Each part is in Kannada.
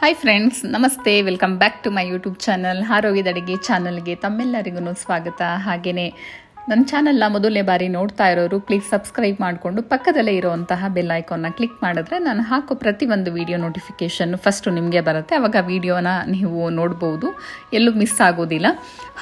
ಹಾಯ್ ಫ್ರೆಂಡ್ಸ್ ನಮಸ್ತೆ. Welcome back to my YouTube channel ಆರೋಗ್ಯದ ಅಡುಗೆ ಚಾನಲ್ಗೆ ತಮ್ಮೆಲ್ಲರಿಗೂ ಸ್ವಾಗತ. ಹಾಗೆಯೇ ನನ್ನ ಚಾನಲ್ನ ಮೊದಲನೇ ಬಾರಿ ನೋಡ್ತಾ ಇರೋರು ಪ್ಲೀಸ್ ಸಬ್ಸ್ಕ್ರೈಬ್ ಮಾಡಿಕೊಂಡು ಪಕ್ಕದಲ್ಲೇ ಇರುವಂತಹ ಬೆಲ್ ಐಕಾನ್ನ ಕ್ಲಿಕ್ ಮಾಡಿದ್ರೆ ನಾನು ಹಾಕೋ ಪ್ರತಿಯೊಂದು ವಿಡಿಯೋ ನೋಟಿಫಿಕೇಷನ್ ಫಸ್ಟು ನಿಮಗೆ ಬರುತ್ತೆ. ಆವಾಗ ವಿಡಿಯೋನ ನೀವು ನೋಡ್ಬೋದು. ಎಲ್ಲೂ ಮಿಸ್ ಆಗೋದಿಲ್ಲ.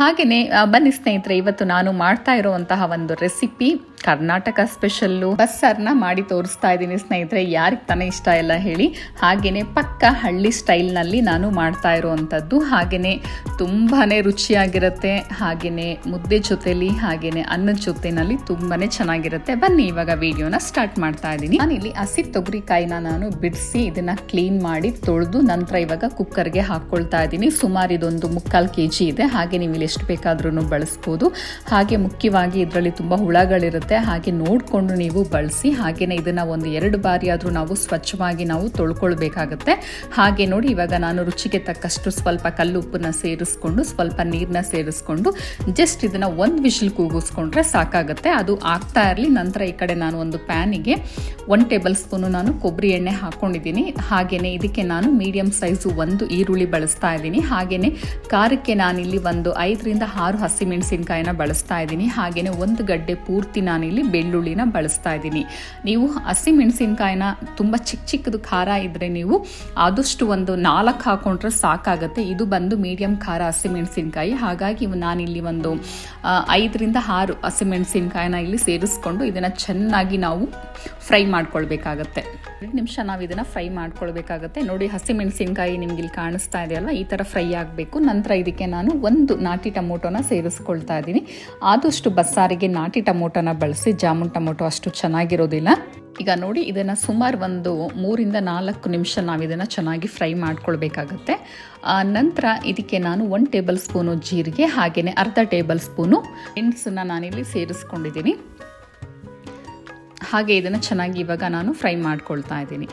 ಹಾಗೆಯೇ ಬನ್ನಿ ಸ್ನೇಹಿತರೆ, ಇವತ್ತು ನಾನು ಮಾಡ್ತಾ ಇರುವಂತಹ ಒಂದು ರೆಸಿಪಿ ಕರ್ನಾಟಕ ಸ್ಪೆಷಲ್ಲು ಬಸ್ಸಾರನ್ನ ಮಾಡಿ ತೋರಿಸ್ತಾ ಇದ್ದೀನಿ ಸ್ನೇಹಿತರೆ, ಯಾರಿಗೆ ತಾನೇ ಇಷ್ಟ ಇಲ್ಲ ಹೇಳಿ. ಹಾಗೆಯೇ ಪಕ್ಕ ಹಳ್ಳಿ ಸ್ಟೈಲ್ನಲ್ಲಿ ನಾನು ಮಾಡ್ತಾ ಇರುವಂಥದ್ದು. ಹಾಗೆಯೇ ತುಂಬಾ ರುಚಿಯಾಗಿರುತ್ತೆ ಹಾಗೆಯೇ ಮುದ್ದೆ ಜೊತೆಲಿ ಹಾಗೆಯೇ ಅನ್ನದ ಜೊತೆನಲ್ಲಿ ತುಂಬಾ ಚೆನ್ನಾಗಿರುತ್ತೆ. ಬನ್ನಿ, ಇವಾಗ ವಿಡಿಯೋನ ಸ್ಟಾರ್ಟ್ ಮಾಡ್ತಾ ಇದ್ದೀನಿ. ನಾನಿಲ್ಲಿ ಹಸಿ ತೊಗರಿಕಾಯಿನ ನಾನು ಬಿಡಿಸಿ ಇದನ್ನ ಕ್ಲೀನ್ ಮಾಡಿ ತೊಳೆದು ನಂತರ ಇವಾಗ ಕುಕ್ಕರ್ಗೆ ಹಾಕ್ಕೊಳ್ತಾ ಇದ್ದೀನಿ. ಸುಮಾರು ಇದೊಂದು ಮುಕ್ಕಾಲು ಕೆ ಜಿ ಇದೆ. ಹಾಗೆ ನೀವು ಇಲ್ಲಿ ಎಷ್ಟು ಬೇಕಾದ್ರೂ ಬಳಸ್ಬೋದು. ಹಾಗೆ ಮುಖ್ಯವಾಗಿ ಇದರಲ್ಲಿ ತುಂಬ ಹುಳಗಳಿರುತ್ತೆ. ಹಾಗೆ ನೋಡಿಕೊಂಡು ನೀವು ಬಳಸಿ ಹಾಗೆಯೇ ಇದನ್ನು ಒಂದು ಎರಡು ಬಾರಿ ಆದರೂ ನಾವು ಸ್ವಚ್ಛವಾಗಿ ನಾವು ತೊಳ್ಕೊಳ್ಬೇಕಾಗುತ್ತೆ. ಹಾಗೆ ನೋಡಿ ಇವಾಗ ನಾನು ರುಚಿಗೆ ತಕ್ಕಷ್ಟು ಸ್ವಲ್ಪ ಕಲ್ಲುಪ್ಪನ್ನ ಸೇರಿಸ್ಕೊಂಡು, ಸ್ವಲ್ಪ ನೀರನ್ನ ಸೇರಿಸ್ಕೊಂಡು ಜಸ್ಟ್ ಇದನ್ನು ಒಂದು ವಿಷಲ್ ಕೂಗಿಸ್ಕೊಂಡ್ರೆ ಸಾಕಾಗುತ್ತೆ. ಅದು ಆಗ್ತಾ ಇರಲಿ. ನಂತರ ಈ ಕಡೆ ನಾನು ಒಂದು ಪ್ಯಾನಿಗೆ ಒನ್ ಟೇಬಲ್ ಸ್ಪೂನು ನಾನು ಕೊಬ್ಬರಿ ಎಣ್ಣೆ ಹಾಕ್ಕೊಂಡಿದ್ದೀನಿ ಹಾಗೆಯೇ ಇದಕ್ಕೆ ನಾನು ಮೀಡಿಯಮ್ ಸೈಜು ಒಂದು ಈರುಳ್ಳಿ ಬಳಸ್ತಾ ಇದ್ದೀನಿ. ಹಾಗೆಯೇ ಖಾರಕ್ಕೆ ನಾನಿಲ್ಲಿ ಒಂದು ಐದರಿಂದ ಆರು ಹಸಿಮೆಣಸಿನ್ಕಾಯಿನ ಬಳಸ್ತಾ ಇದ್ದೀನಿ. ಹಾಗೆಯೇ ಒಂದು ಗಡ್ಡೆ ಪೂರ್ತಿ ನಾನಿಲ್ಲಿ ಬೆಳ್ಳುಳ್ಳಿನ ಬಳಸ್ತಾ ಇದ್ದೀನಿ. ನೀವು ಹಸಿಮೆಣಸಿನ್ಕಾಯಿನ ತುಂಬ ಚಿಕ್ಕ ಚಿಕ್ಕದು ಖಾರ ಇದ್ದರೆ ನೀವು ಆದಷ್ಟು ಒಂದು ನಾಲ್ಕು ಹಾಕೊಂಡ್ರೆ ಸಾಕಾಗುತ್ತೆ. ಇದು ಬಂದು ಮೀಡಿಯಂ ಖಾರ ಹಸಿಮೆಣಸಿನ್ಕಾಯಿ. ಹಾಗಾಗಿ ನಾನಿಲ್ಲಿ ಒಂದು ಐದರಿಂದ ಆರು ಹಸಿಮೆಣಸಿನ್ಕಾಯಿನ ಇಲ್ಲಿ ಸೇರಿಸ್ಕೊಂಡು ಇದನ್ನು ಚೆನ್ನಾಗಿ ನಾವು ಫ್ರೈ ಮಾಡ್ಕೊಳ್ಬೇಕಾಗತ್ತೆ. ನಿಮಿಷ ನಾವು ಇದನ್ನು ಫ್ರೈ ಮಾಡ್ಕೊಳ್ಬೇಕಾಗತ್ತೆ. ನೋಡಿ ಹಸಿಮೆಣಸಿನ್ಕಾಯಿ ನಿಮ್ಗೆ ಇಲ್ಲಿ ಕಾಣಿಸ್ತಾ ಇದೆಯಲ್ಲ ಈ ಥರ ಫ್ರೈ ಆಗಬೇಕು. ನಂತರ ಇದಕ್ಕೆ ನಾನು ಒಂದು ನಾಟಿ ಟೊಮೊಟೊನ ಸೇರಿಸ್ಕೊಳ್ತಾ ಇದ್ದೀನಿ ಆದಷ್ಟು ಬಸ್ಸಾರಿಗೆ ನಾಟಿ ಟೊಮೊಟೊನ ಬಳಸಿ, ಜಾಮೂನ್ ಟೊಮೊಟೊ ಅಷ್ಟು ಚೆನ್ನಾಗಿರೋದಿಲ್ಲ. ಈಗ ನೋಡಿ, ಇದನ್ನು ಸುಮಾರು ಒಂದು ಮೂರಿಂದ ನಾಲ್ಕು ನಿಮಿಷ ನಾವು ಇದನ್ನು ಚೆನ್ನಾಗಿ ಫ್ರೈ ಮಾಡ್ಕೊಳ್ಬೇಕಾಗತ್ತೆ. ನಂತರ ಇದಕ್ಕೆ ನಾನು ಒನ್ ಟೇಬಲ್ ಸ್ಪೂನು ಜೀರಿಗೆ ಹಾಗೆಯೇ ಅರ್ಧ ಟೇಬಲ್ ಸ್ಪೂನು ಮೆಣಸನ್ನು ನಾನಿಲ್ಲಿ ಸೇರಿಸ್ಕೊಂಡಿದ್ದೀನಿ ಹಾಗೆ ಇದನ್ನು ಚೆನ್ನಾಗಿ ಇವಾಗ ನಾನು ಫ್ರೈ ಮಾಡ್ಕೊಳ್ತಾ ಇದ್ದೀನಿ.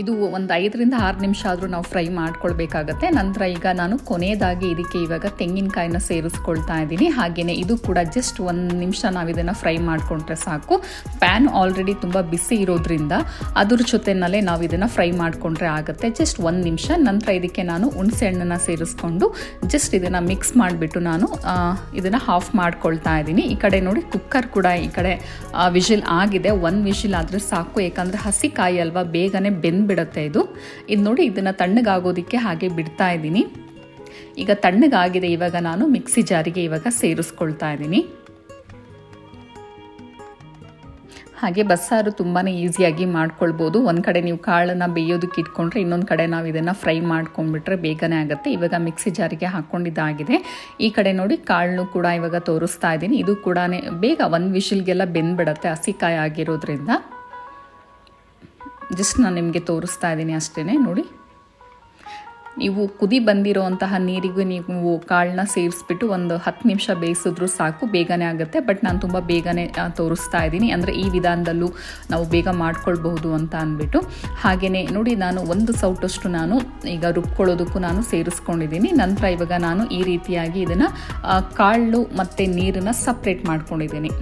ಇದು ಒಂದು ಐದರಿಂದ ಆರು ನಿಮಿಷ ಆದರೂ ನಾವು ಫ್ರೈ ಮಾಡ್ಕೊಳ್ಬೇಕಾಗತ್ತೆ. ನಂತರ ಈಗ ನಾನು ಕೊನೆಯದಾಗಿ ಇದಕ್ಕೆ ಇವಾಗ ತೆಂಗಿನಕಾಯಿನ ಸೇರಿಸ್ಕೊಳ್ತಾ ಇದ್ದೀನಿ. ಹಾಗೆಯೇ ಇದು ಕೂಡ ಜಸ್ಟ್ ಒಂದು ನಿಮಿಷ ನಾವು ಇದನ್ನು ಫ್ರೈ ಮಾಡಿಕೊಂಡ್ರೆ ಸಾಕು. ಪ್ಯಾನ್ ಆಲ್ರೆಡಿ ತುಂಬ ಬಿಸಿ ಇರೋದ್ರಿಂದ ಅದ್ರ ಜೊತೆನಲ್ಲೇ ನಾವು ಇದನ್ನು ಫ್ರೈ ಮಾಡಿಕೊಂಡ್ರೆ ಆಗುತ್ತೆ. ಜಸ್ಟ್ ಒಂದು ನಿಮಿಷ. ನಂತರ ಇದಕ್ಕೆ ನಾನು ಹುಣಸೆ ಹಣ್ಣನ್ನು ಸೇರಿಸ್ಕೊಂಡು ಜಸ್ಟ್ ಇದನ್ನು ಮಿಕ್ಸ್ ಮಾಡಿಬಿಟ್ಟು ನಾನು ಇದನ್ನು ಹಾಫ್ ಮಾಡ್ಕೊಳ್ತಾ ಇದ್ದೀನಿ. ಈ ಕಡೆ ನೋಡಿ ಕುಕ್ಕರ್ ಕೂಡ ಈ ಕಡೆ ವಿಷಿಲ್ ಆಗಿದೆ. ಒಂದು ವಿಷಿಲ್ ಆದರೆ ಸಾಕು. ಯಾಕಂದರೆ ಹಸಿ ಕಾಯಿ ಅಲ್ವಾ, ಬೇಗನೆ ಬೆಂದ್ಬಿಡುತ್ತೆ ಇದು. ಇದು ನೋಡಿ ಇದನ್ನು ತಣ್ಣಗಾಗೋದಕ್ಕೆ ಹಾಗೆ ಬಿಡ್ತಾ ಇದ್ದೀನಿ. ಈಗ ತಣ್ಣಗಾಗಿದೆ ಇವಾಗ ನಾನು ಮಿಕ್ಸಿ ಜಾರಿಗೆ ಇವಾಗ ಸೇರಿಸ್ಕೊಳ್ತಾ ಇದ್ದೀನಿ. ಹಾಗೆ ಬಸ್ಸಾರು ತುಂಬಾ ಈಸಿಯಾಗಿ ಮಾಡ್ಕೊಳ್ಬೋದು. ಒಂದು ಕಡೆ ನೀವು ಕಾಳನ್ನು ಬೇಯೋದಕ್ಕೆ ಇಟ್ಕೊಂಡ್ರೆ ಇನ್ನೊಂದು ಕಡೆ ನಾವು ಇದನ್ನು ಫ್ರೈ ಮಾಡ್ಕೊಂಡ್ಬಿಟ್ರೆ ಬೇಗನೆ ಆಗುತ್ತೆ. ಇವಾಗ ಮಿಕ್ಸಿ ಜಾರಿಗೆ ಹಾಕ್ಕೊಂಡಿದ್ದಾಗಿದೆ ಈ ಕಡೆ ನೋಡಿ ಕಾಳನ್ನು ಕೂಡ ಇವಾಗ ತೋರಿಸ್ತಾ ಇದ್ದೀನಿ. ಇದು ಕೂಡ ಬೇಗ ಒಂದು ವಿಶಿಲ್ಗೆಲ್ಲ ಬೆಂದ್ಬಿಡತ್ತೆ ಹಸಿಕಾಯಿ ಆಗಿರೋದ್ರಿಂದ. ಜಸ್ಟ್ ನಾನು ನಿಮಗೆ ತೋರಿಸ್ತಾ ಇದ್ದೀನಿ ಅಷ್ಟೇ ನೋಡಿ. ನೀವು ಕುದಿ ಬಂದಿರೋವಂತಹ ನೀರಿಗೂ ನೀವು ಕಾಳನ್ನ ಸೇರಿಸ್ಬಿಟ್ಟು ಒಂದು ಹತ್ತು ನಿಮಿಷ ಬೇಯಿಸಿದ್ರು ಸಾಕು, ಬೇಗನೆ ಆಗುತ್ತೆ. ಬಟ್ ನಾನು ತುಂಬ ಬೇಗನೆ ತೋರಿಸ್ತಾ ಇದ್ದೀನಿ. ಅಂದರೆ ಈ ವಿಧಾನದಲ್ಲೂ ನಾವು ಬೇಗ ಮಾಡ್ಕೊಳ್ಬಹುದು ಅಂತ ಅಂದ್ಬಿಟ್ಟು. ಹಾಗೆಯೇ ನೋಡಿ, ನಾನು ಒಂದು ಸೌಟಷ್ಟು ನಾನು ಈಗ ರುಬ್ಕೊಳ್ಳೋದಕ್ಕೂ ನಾನು ಸೇರಿಸ್ಕೊಂಡಿದ್ದೀನಿ. ನಂತರ ಇವಾಗ ನಾನು ಈ ರೀತಿಯಾಗಿ ಇದನ್ನು ಕಾಳು ಮತ್ತು ನೀರನ್ನು ಸಪ್ರೇಟ್ ಮಾಡ್ಕೊಂಡಿದ್ದೀನಿ.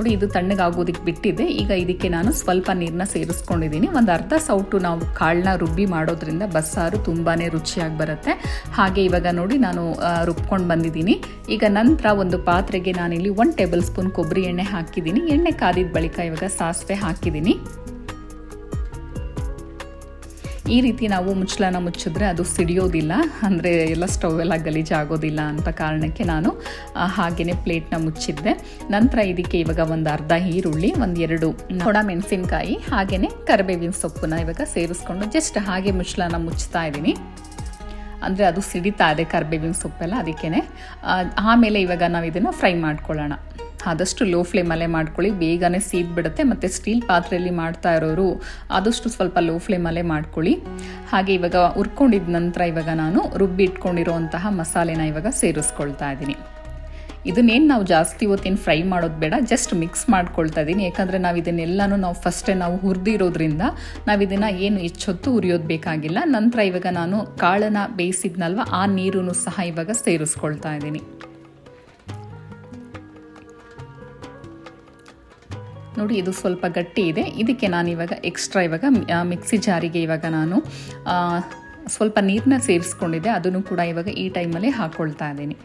ನೋಡಿ ಇದು ತಣ್ಣಗಾಗೋದಕ್ಕೆ ಬಿಟ್ಟಿದೆ. ಈಗ ಇದಕ್ಕೆ ನಾನು ಸ್ವಲ್ಪ ನೀರನ್ನ ಸೇರಿಸ್ಕೊಂಡಿದ್ದೀನಿ. ಒಂದು ಅರ್ಧ ಸೌಟು ನಾವು ಕಾಳನ್ನ ರುಬ್ಬಿ ಮಾಡೋದ್ರಿಂದ ಬಸ್ಸಾರು ತುಂಬಾ ರುಚಿಯಾಗಿ ಬರುತ್ತೆ. ಹಾಗೆ ಇವಾಗ ನೋಡಿ ನಾನು ರುಬ್ಕೊಂಡು ಬಂದಿದ್ದೀನಿ. ಈಗ ನಂತರ ಒಂದು ಪಾತ್ರೆಗೆ ನಾನಿಲ್ಲಿ ಒನ್ ಟೇಬಲ್ ಸ್ಪೂನ್ ಕೊಬ್ಬರಿ ಎಣ್ಣೆ ಹಾಕಿದ್ದೀನಿ. ಎಣ್ಣೆ ಕಾದಿದ ಬಳಿಕ ಇವಾಗ ಸಾಸಿವೆ ಹಾಕಿದ್ದೀನಿ. ಈ ರೀತಿ ನಾವು ಮುಚ್ಚಳನ ಮುಚ್ಚಿದ್ರೆ ಅದು ಸಿಡಿಯೋದಿಲ್ಲ, ಅಂದರೆ ಎಲ್ಲ ಸ್ಟವ್ ಎಲ್ಲ ಗಲೀಜಾಗೋದಿಲ್ಲ ಅಂತ ಕಾರಣಕ್ಕೆ ನಾನು ಹಾಗೆಯೇ ಪ್ಲೇಟ್ನ ಮುಚ್ಚಿದ್ದೆ. ನಂತರ ಇದಕ್ಕೆ ಇವಾಗ ಒಂದು ಅರ್ಧ ಈರುಳ್ಳಿ, ಒಂದು ಎರಡು ಹೊಡ ಮೆಣಸಿನ್ಕಾಯಿ ಹಾಗೆಯೇ ಕರಿಬೇವಿನ ಸೊಪ್ಪನ್ನ ಇವಾಗ ಸೇರಿಸ್ಕೊಂಡು ಜಸ್ಟ್ ಹಾಗೆ ಮುಚ್ಚಳನ ಮುಚ್ತಾ ಇದ್ದೀನಿ. ಅಂದರೆ ಅದು ಸಿಡಿತಾ ಇದೆ ಕರಿಬೇವಿನ ಸೊಪ್ಪೆಲ್ಲ ಅದಕ್ಕೇ ಆಮೇಲೆ ಇವಾಗ ನಾವು ಇದನ್ನು ಫ್ರೈ ಮಾಡ್ಕೊಳ್ಳೋಣ. ಆದಷ್ಟು ಲೋ ಫ್ಲೇಮಲ್ಲೇ ಮಾಡ್ಕೊಳ್ಳಿ. ಬೇಗನೆ ಸೀದ್ಬಿಡುತ್ತೆ ಮತ್ತು ಸ್ಟೀಲ್ ಪಾತ್ರೆಯಲ್ಲಿ ಮಾಡ್ತಾ ಇರೋರು ಆದಷ್ಟು ಸ್ವಲ್ಪ ಲೋ ಫ್ಲೇಮಲ್ಲೇ ಮಾಡ್ಕೊಳ್ಳಿ. ಹಾಗೆ ಇವಾಗ ಹುರ್ಕೊಂಡಿದ ನಂತರ ಇವಾಗ ನಾನು ರುಬ್ಬಿ ಇಟ್ಕೊಂಡಿರೋವಂತಹ ಮಸಾಲೆನ ಇವಾಗ ಸೇರಿಸ್ಕೊಳ್ತಾ ಇದ್ದೀನಿ. ಇದನ್ನೇನು ನಾವು ಜಾಸ್ತಿ ಹೊತ್ತೇನು ಫ್ರೈ ಮಾಡೋದು ಬೇಡ ಜಸ್ಟ್ ಮಿಕ್ಸ್ ಮಾಡ್ಕೊಳ್ತಾ ಇದ್ದೀನಿ. ಯಾಕಂದರೆ ನಾವು ಇದನ್ನೆಲ್ಲನೂ ನಾವು ಫಸ್ಟೇ ನಾವು ಹುರಿದಿರೋದ್ರಿಂದ ನಾವು ಇದನ್ನು ಏನು ಹೆಚ್ಚೊತ್ತು ಉರಿಯೋದು ಬೇಕಾಗಿಲ್ಲ. ನಂತರ ಇವಾಗ ನಾನು ಕಾಳನ್ನು ಬೇಯಿಸಿದ್ನಲ್ವ, ಆ ನೀರನ್ನು ಸಹ ಇವಾಗ ಸೇರಿಸ್ಕೊಳ್ತಾ ಇದ್ದೀನಿ. ನೋಡಿ, ಇದು ಸ್ವಲ್ಪ ಗಟ್ಟಿ ಇದೆ. ಇದಕ್ಕೆ ನಾನು ಇವಾಗ ಎಕ್ಸ್ಟ್ರಾ ಇವಾಗ ಮಿಕ್ಸಿ ಜಾರಿಗೆ ಇವಾಗ ನಾನು ಸ್ವಲ್ಪ ನೀರನ್ನ ಸೇರಿಸ್ಕೊಂಡಿದ್ದೆ. ಅದನ್ನು ಕೂಡ ಇವಾಗ ಈ ಟೈಮಲ್ಲಿ ಹಾಕ್ಕೊಳ್ತಾ ಇದ್ದೀನಿ.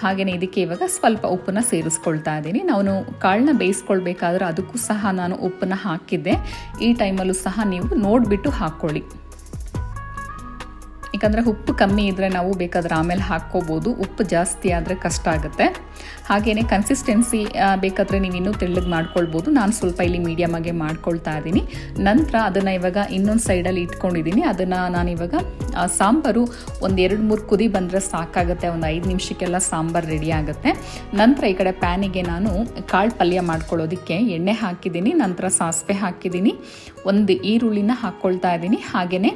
ಹಾಗೆಯೇ ಇದಕ್ಕೆ ಇವಾಗ ಸ್ವಲ್ಪ ಉಪ್ಪನ್ನು ಸೇರಿಸ್ಕೊಳ್ತಾ ಇದ್ದೀನಿ. ನಾನು ಕಾಳನ್ನ ಬೇಯಿಸ್ಕೊಳ್ಬೇಕಾದ್ರೆ ಅದಕ್ಕೂ ಸಹ ನಾನು ಉಪ್ಪನ್ನು ಹಾಕಿದ್ದೆ. ಈ ಟೈಮಲ್ಲೂ ಸಹ ನೀವು ನೋಡಿಬಿಟ್ಟು ಹಾಕ್ಕೊಳ್ಳಿ. ಯಾಕಂದರೆ ಉಪ್ಪು ಕಮ್ಮಿ ಇದ್ದರೆ ನಾವು ಬೇಕಾದ್ರೆ ಆಮೇಲೆ ಹಾಕ್ಕೋಬೋದು. ಉಪ್ಪು ಜಾಸ್ತಿ ಆದರೆ ಕಷ್ಟ ಆಗುತ್ತೆ. ಹಾಗೆಯೇ ಕನ್ಸಿಸ್ಟೆನ್ಸಿ ಬೇಕಾದರೆ ನೀವು ಇನ್ನೂ ತೆಳ್ಳಗೆ ಮಾಡ್ಕೊಳ್ಬೋದು. ನಾನು ಸ್ವಲ್ಪ ಇಲ್ಲಿ ಮೀಡಿಯಮಾಗೆ ಮಾಡ್ಕೊಳ್ತಾ ಇದ್ದೀನಿ. ನಂತರ ಅದನ್ನು ಇವಾಗ ಇನ್ನೊಂದು ಸೈಡಲ್ಲಿ ಇಟ್ಕೊಂಡಿದ್ದೀನಿ. ಅದನ್ನು ನಾನು ಇವಾಗ ಸಾಂಬಾರು ಒಂದು ಎರಡು ಮೂರು ಕುದಿ ಬಂದರೆ ಸಾಕಾಗುತ್ತೆ. ಒಂದು ಐದು ನಿಮಿಷಕ್ಕೆಲ್ಲ ಸಾಂಬಾರು ರೆಡಿ ಆಗುತ್ತೆ. ನಂತರ ಈ ಕಡೆ ಪ್ಯಾನಿಗೆ ನಾನು ಕಾಳು ಪಲ್ಯ ಮಾಡ್ಕೊಳ್ಳೋದಕ್ಕೆ ಎಣ್ಣೆ ಹಾಕಿದ್ದೀನಿ. ನಂತರ ಸಾಸಿವೆ ಹಾಕಿದ್ದೀನಿ. ಒಂದು ಈರುಳ್ಳಿನ ಹಾಕ್ಕೊಳ್ತಾ ಇದ್ದೀನಿ. ಹಾಗೆಯೇ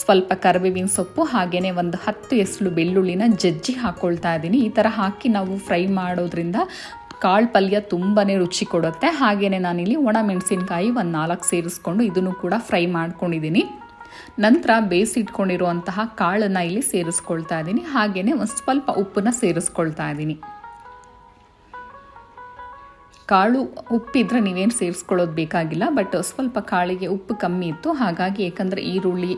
ಸ್ವಲ್ಪ ಕರಿಬೇವಿನ ಸೊಪ್ಪು ಹಾಗೆಯೇ ಒಂದು ಹತ್ತು ಎಸಳು ಬೆಳ್ಳುಳ್ಳಿನ ಜಜ್ಜಿ ಹಾಕ್ಕೊಳ್ತಾ ಇದ್ದೀನಿ. ಈ ಥರ ಹಾಕಿ ನಾವು ಫ್ರೈ ಮಾಡೋದ್ರಿಂದ ಕಾಳು ಪಲ್ಯ ತುಂಬಾ ರುಚಿ ಕೊಡುತ್ತೆ. ಹಾಗೆಯೇ ನಾನಿಲ್ಲಿ ಒಣ ಮೆಣಸಿನ್ಕಾಯಿ ಒಂದು ನಾಲ್ಕು ಸೇರಿಸ್ಕೊಂಡು ಇದನ್ನು ಕೂಡ ಫ್ರೈ ಮಾಡ್ಕೊಂಡಿದ್ದೀನಿ ನಂತರ ಬೇಯಿಸಿಟ್ಕೊಂಡಿರುವಂತಹ ಕಾಳನ್ನು ಇಲ್ಲಿ ಸೇರಿಸ್ಕೊಳ್ತಾ ಇದ್ದೀನಿ ಹಾಗೆಯೇ ಒಂದು ಸ್ವಲ್ಪ ಉಪ್ಪನ್ನು ಸೇರಿಸ್ಕೊಳ್ತಾ ಇದ್ದೀನಿ ಕಾಳು ಉಪ್ಪಿದ್ರೆ ನೀವೇನು ಸೇರಿಸ್ಕೊಳ್ಳೋದು ಬೇಕಾಗಿಲ್ಲ ಬಟ್ ಸ್ವಲ್ಪ ಕಾಳಿಗೆ ಉಪ್ಪು ಕಮ್ಮಿ ಇತ್ತು. ಹಾಗಾಗಿ ಏಕೆಂದರೆ ಈರುಳ್ಳಿ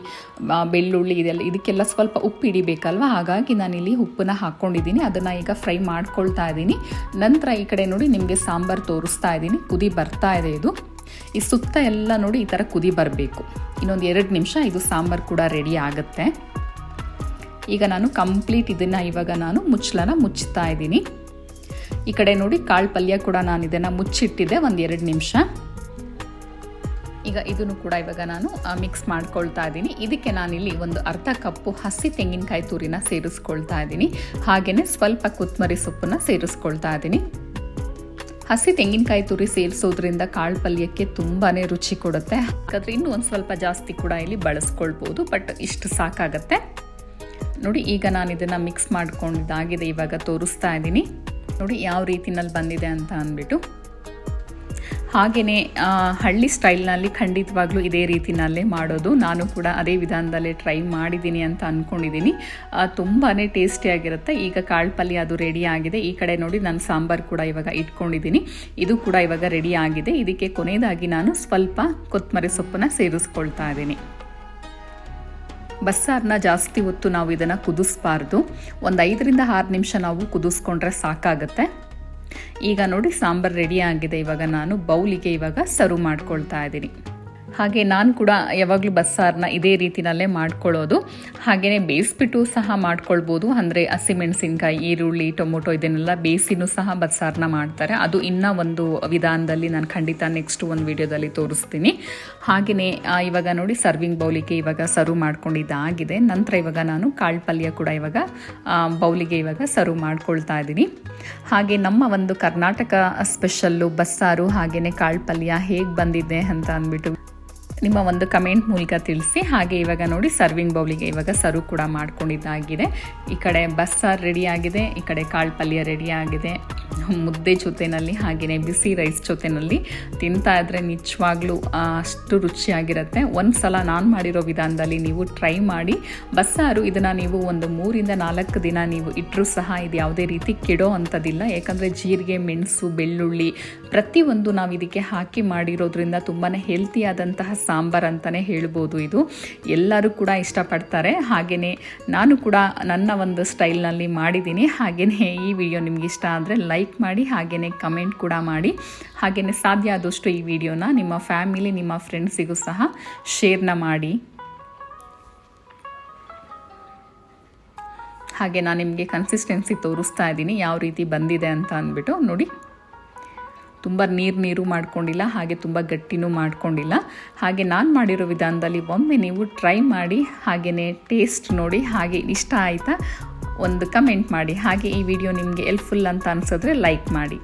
ಬೆಳ್ಳುಳ್ಳಿ ಇದೆಲ್ಲ, ಇದಕ್ಕೆಲ್ಲ ಸ್ವಲ್ಪ ಉಪ್ಪು ಹಿಡಿಬೇಕಲ್ವ? ಹಾಗಾಗಿ ನಾನಿಲ್ಲಿ ಉಪ್ಪನ್ನ ಹಾಕ್ಕೊಂಡಿದ್ದೀನಿ ಅದನ್ನು ಈಗ ಫ್ರೈ ಮಾಡ್ಕೊಳ್ತಾ ಇದ್ದೀನಿ. ನಂತರ ಈ ಕಡೆ ನೋಡಿ ನಿಮಗೆ ಸಾಂಬಾರು ತೋರಿಸ್ತಾ ಇದ್ದೀನಿ. ಕುದಿ ಬರ್ತಾ ಇದೆ ಇದು. ಈ ಸುತ್ತ ಎಲ್ಲ ನೋಡಿ ಈ ಥರ ಕುದಿ ಬರಬೇಕು. ಇನ್ನೊಂದು ಎರಡು ನಿಮಿಷ ಇದು ಸಾಂಬಾರು ಕೂಡ ರೆಡಿ ಆಗುತ್ತೆ. ಈಗ ನಾನು ಕಂಪ್ಲೀಟ್ ಇದನ್ನು ಇವಾಗ ನಾನು ಮುಚ್ಚಲನ ಮುಚ್ಚುತ್ತಾ ಇದ್ದೀನಿ. ಈ ಕಡೆ ನೋಡಿ ಕಾಳು ಪಲ್ಯ ಕೂಡ ನಾನು ಇದನ್ನು ಮುಚ್ಚಿಟ್ಟಿದ್ದೆ, ಒಂದು ಎರಡು ನಿಮಿಷ. ಈಗ ಇದನ್ನು ಕೂಡ ಇವಾಗ ನಾನು ಮಿಕ್ಸ್ ಮಾಡ್ಕೊಳ್ತಾ ಇದ್ದೀನಿ. ಇದಕ್ಕೆ ನಾನಿಲ್ಲಿ ಒಂದು ಅರ್ಧ ಕಪ್ಪು ಹಸಿ ತೆಂಗಿನಕಾಯಿ ತುರಿನ ಸೇರಿಸ್ಕೊಳ್ತಾ ಇದ್ದೀನಿ. ಹಾಗೆಯೇ ಸ್ವಲ್ಪ ಕೊತ್ತಂಬರಿ ಸೊಪ್ಪನ್ನು ಸೇರಿಸ್ಕೊಳ್ತಾ ಇದ್ದೀನಿ. ಹಸಿ ತೆಂಗಿನಕಾಯಿ ತುರಿ ಸೇರಿಸೋದ್ರಿಂದ ಕಾಳು ಪಲ್ಯಕ್ಕೆ ತುಂಬಾ ರುಚಿ ಕೊಡುತ್ತೆ. ಹಾಗಾದರೆ ಇನ್ನೂ ಒಂದು ಸ್ವಲ್ಪ ಜಾಸ್ತಿ ಕೂಡ ಇಲ್ಲಿ ಬಳಸ್ಕೊಳ್ಬೋದು, ಬಟ್ ಇಷ್ಟು ಸಾಕಾಗತ್ತೆ. ನೋಡಿ, ಈಗ ನಾನು ಇದನ್ನು ಮಿಕ್ಸ್ ಮಾಡ್ಕೊಂಡಿದ್ದಾಗಿದೆ ಇವಾಗ ತೋರಿಸ್ತಾ ಇದ್ದೀನಿ. ನೋಡಿ ಯಾವ ರೀತಿನಲ್ಲಿ ಬಂದಿದೆ ಅಂತ ಅಂದ್ಬಿಟ್ಟು. ಹಾಗೆಯೇ ಹಳ್ಳಿ ಸ್ಟೈಲ್ನಲ್ಲಿ ಖಂಡಿತವಾಗ್ಲೂ ಇದೇ ರೀತಿನಲ್ಲೇ ಮಾಡೋದು. ನಾನು ಕೂಡ ಅದೇ ವಿಧಾನದಲ್ಲೇ ಟ್ರೈ ಮಾಡಿದ್ದೀನಿ ಅಂತ ಅಂದ್ಕೊಂಡಿದ್ದೀನಿ ತುಂಬಾ ಟೇಸ್ಟಿಯಾಗಿರುತ್ತೆ ಈಗ ಕಾಳು ಪಲ್ಯ ಅದು ರೆಡಿ ಆಗಿದೆ. ಈ ಕಡೆ ನೋಡಿ ನಾನು ಸಾಂಬಾರು ಕೂಡ ಇವಾಗ ಇಟ್ಕೊಂಡಿದ್ದೀನಿ. ಇದು ಕೂಡ ಇವಾಗ ರೆಡಿ ಆಗಿದೆ. ಇದಕ್ಕೆ ಕೊನೆಯದಾಗಿ ನಾನು ಸ್ವಲ್ಪ ಕೊತ್ತಂಬರಿ ಸೊಪ್ಪನ್ನು ಸೇರಿಸ್ಕೊಳ್ತಾ ಇದ್ದೀನಿ. ಬಸ್ಸಾರನ್ನ ಜಾಸ್ತಿ ಹೊತ್ತು ನಾವು ಇದನ್ನು ಕುದಿಸ್ಬಾರ್ದು. ಒಂದು ಐದರಿಂದ ಆರು ನಿಮಿಷ ನಾವು ಕುದಿಸ್ಕೊಂಡ್ರೆ ಸಾಕಾಗುತ್ತೆ. ಈಗ ನೋಡಿ ಸಾಂಬಾರು ರೆಡಿ ಆಗಿದೆ. ಇವಾಗ ನಾನು ಬೌಲಿಗೆ ಇವಾಗ ಸರ್ವ್ ಮಾಡ್ಕೊಳ್ತಾ ಇದ್ದೀನಿ. ಹಾಗೆ ನಾನು ಕೂಡ ಯಾವಾಗಲೂ ಬಸ್ಸಾರನ್ನ ಇದೇ ರೀತಿನಲ್ಲೇ ಮಾಡ್ಕೊಳ್ಳೋದು. ಹಾಗೆಯೇ ಬೇಯಿಸ್ಬಿಟ್ಟು ಸಹ ಮಾಡ್ಕೊಳ್ಬೋದು. ಅಂದರೆ ಹಸಿಮೆಣಸಿನ್ಕಾಯಿ ಈರುಳ್ಳಿ, ಟೊಮೊಟೊ ಇದನ್ನೆಲ್ಲ ಬೇಯಿಸಿನೂ ಸಹ ಬಸ್ಸಾರನ್ನ ಮಾಡ್ತಾರೆ. ಅದು ಇನ್ನೂ ಒಂದು ವಿಧಾನದಲ್ಲಿ ನಾನು ಖಂಡಿತ ನೆಕ್ಸ್ಟ್ ಒಂದು ವಿಡಿಯೋದಲ್ಲಿ ತೋರಿಸ್ತೀನಿ. ಹಾಗೆಯೇ ಇವಾಗ ನೋಡಿ ಸರ್ವಿಂಗ್ ಬೌಲಿಗೆ ಇವಾಗ ಸರ್ವ್ ಮಾಡ್ಕೊಂಡಿದ್ದಾಗಿದೆ. ನಂತರ ಇವಾಗ ನಾನು ಕಾಳು ಪಲ್ಯ ಕೂಡ ಇವಾಗ ಬೌಲಿಗೆ ಇವಾಗ ಸರ್ವ್ ಮಾಡ್ಕೊಳ್ತಾ ಇದ್ದೀನಿ. ಹಾಗೆ ನಮ್ಮ ಒಂದು ಕರ್ನಾಟಕ ಸ್ಪೆಷಲ್ಲು ಬಸ್ಸಾರು ಹಾಗೆಯೇ ಕಾಳು ಪಲ್ಯ ಹೇಗೆ ಬಂದಿದೆ ಅಂತ ಅಂದ್ಬಿಟ್ಟು ನಿಮ್ಮ ಒಂದು ಕಮೆಂಟ್ ಮೂಲಕ ತಿಳಿಸಿ. ಹಾಗೆ ಇವಾಗ ನೋಡಿ ಸರ್ವಿಂಗ್ ಬೌಲಿಗೆ ಇವಾಗ ಸರ್ವ್ ಕೂಡ ಮಾಡ್ಕೊಂಡಿದ್ದಾಗಿದೆ. ಈ ಕಡೆ ಬಸ್ಸಾರು ರೆಡಿ ಆಗಿದೆ, ಈ ಕಡೆ ಕಾಳು ಪಲ್ಯ ರೆಡಿ ಆಗಿದೆ. ಮುದ್ದೆ ಜೊತೆನಲ್ಲಿ ಹಾಗೆಯೇ ಬಿಸಿ ರೈಸ್ ಜೊತೆನಲ್ಲಿ ತಿಂತಾ ಇದ್ರೆ ನಿಜವಾಗ್ಲೂ ಅಷ್ಟು ರುಚಿಯಾಗಿರುತ್ತೆ. ಒಂದು ಸಲ ನಾನು ಮಾಡಿರೋ ವಿಧಾನದಲ್ಲಿ ನೀವು ಟ್ರೈ ಮಾಡಿ, ಬಸ್ಸಾರು ಇದನ್ನು ನೀವು ಒಂದು ಮೂರಿಂದ ನಾಲ್ಕು ದಿನ ನೀವು ಇಟ್ಟರೂ ಸಹ ಇದು ಯಾವುದೇ ರೀತಿ ಕೆಡೋ ಅಂಥದ್ದಿಲ್ಲ ಯಾಕಂದರೆ ಜೀರಿಗೆ, ಮೆಣಸು, ಬೆಳ್ಳುಳ್ಳಿ ಪ್ರತಿಯೊಂದು ನಾವು ಇದಕ್ಕೆ ಹಾಕಿ ಮಾಡಿರೋದ್ರಿಂದ ತುಂಬಾ ಹೆಲ್ತಿಯಾದಂತಹ ಸಾಂಬಾರ್ ಅಂತಲೇ ಹೇಳ್ಬೋದು ಇದು. ಎಲ್ಲರೂ ಕೂಡ ಇಷ್ಟಪಡ್ತಾರೆ. ಹಾಗೆಯೇ ನಾನು ಕೂಡ ನನ್ನ ಒಂದು ಸ್ಟೈಲ್ನಲ್ಲಿ ಮಾಡಿದ್ದೀನಿ. ಹಾಗೆಯೇ ಈ ವಿಡಿಯೋ ನಿಮ್ಗೆ ಇಷ್ಟ ಆದರೆ ಲೈಕ್ ಮಾಡಿ ಹಾಗೆಯೇ ಕಮೆಂಟ್ ಕೂಡ ಮಾಡಿ. ಹಾಗೆಯೇ ಸಾಧ್ಯ ಆದಷ್ಟು ಈ ವಿಡಿಯೋನ ನಿಮ್ಮ ಫ್ಯಾಮಿಲಿ, ನಿಮ್ಮ ಫ್ರೆಂಡ್ಸಿಗೂ ಸಹ ಶೇರ್ನ ಮಾಡಿ. ಹಾಗೆ ನಾನು ನಿಮಗೆ ಕನ್ಸಿಸ್ಟೆನ್ಸಿ ತೋರಿಸ್ತಾ ಇದ್ದೀನಿ. ಯಾವ ರೀತಿ ಬಂದಿದೆ ಅಂತ ಅಂದ್ಬಿಟ್ಟು ನೋಡಿ. ತುಂಬ ನೀರು ನೀರು ಮಾಡ್ಕೊಂಡಿಲ್ಲ, ಹಾಗೆ ತುಂಬ ಗಟ್ಟಿನೂ ಮಾಡ್ಕೊಂಡಿಲ್ಲ. ಹಾಗೆ ನಾನು ಮಾಡಿರೋ ವಿಧಾನದಲ್ಲಿ ಒಮ್ಮೆ ನೀವು ಟ್ರೈ ಮಾಡಿ ಹಾಗೆಯೇ ಟೇಸ್ಟ್ ನೋಡಿ, ಹಾಗೆ ಇಷ್ಟ ಆಯಿತಾ ಒಂದು ಕಮೆಂಟ್ ಮಾಡಿ. ಹಾಗೆ ಈ ವಿಡಿಯೋ ನಿಮಗೆ ಎಲ್ಪ್ಫುಲ್ ಅಂತ ಅನಿಸಿದ್ರೆ ಲೈಕ್ ಮಾಡಿ.